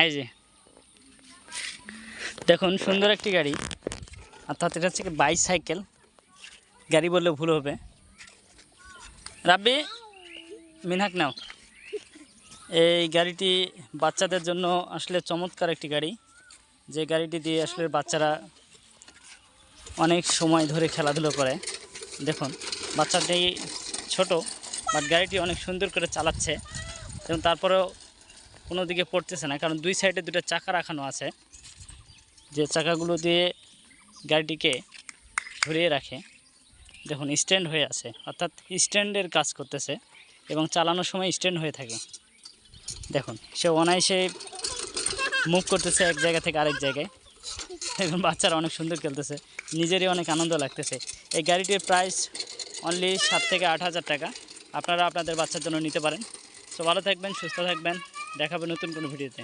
এই যে। দেখুন, সুন্দর একটি গাড়ি। অর্থাৎ এটা হচ্ছে বাইসাইকেল গাড়ি বললে ভুল হবে। রাব্বি, মিনহাক নাও। এই গাড়িটি বাচ্চাদের জন্য আসলে চমৎকার একটি গাড়ি। যে গাড়িটি দিয়ে আসলে বাচ্চারা অনেক সময় ধরে খেলাধুলো করে। দেখুন, বাচ্চাটি ছোট বাট গাড়িটি অনেক সুন্দর করে চালাচ্ছে। এবং তারপরেও কোনো দিকে পড়তেছে না, কারণ দুই সাইডে দুটো চাকা রাখানো আছে। যে চাকাগুলো দিয়ে গাড়িটিকে ঘুরিয়ে রাখে, দেখুন, স্ট্যান্ড হয়ে আছে, অর্থাৎ স্ট্যান্ডের কাজ করতেছে এবং চালানোর সময় স্ট্যান্ড হয়ে থাকে। দেখুন, সে অনায়াসে মুভ করতেছে এক জায়গা থেকে আরেক জায়গায়। এবং বাচ্চারা অনেক সুন্দর খেলতেছে, নিজেরই অনেক আনন্দ লাগতেছে। এই গাড়িটির প্রাইস অনলি সাত থেকে আট হাজার টাকা। আপনারা আপনাদের বাচ্চার জন্য নিতে পারেন। তো ভালো থাকবেন, সুস্থ থাকবেন। দেখাবে নতুন কোনো ভিডিওতে।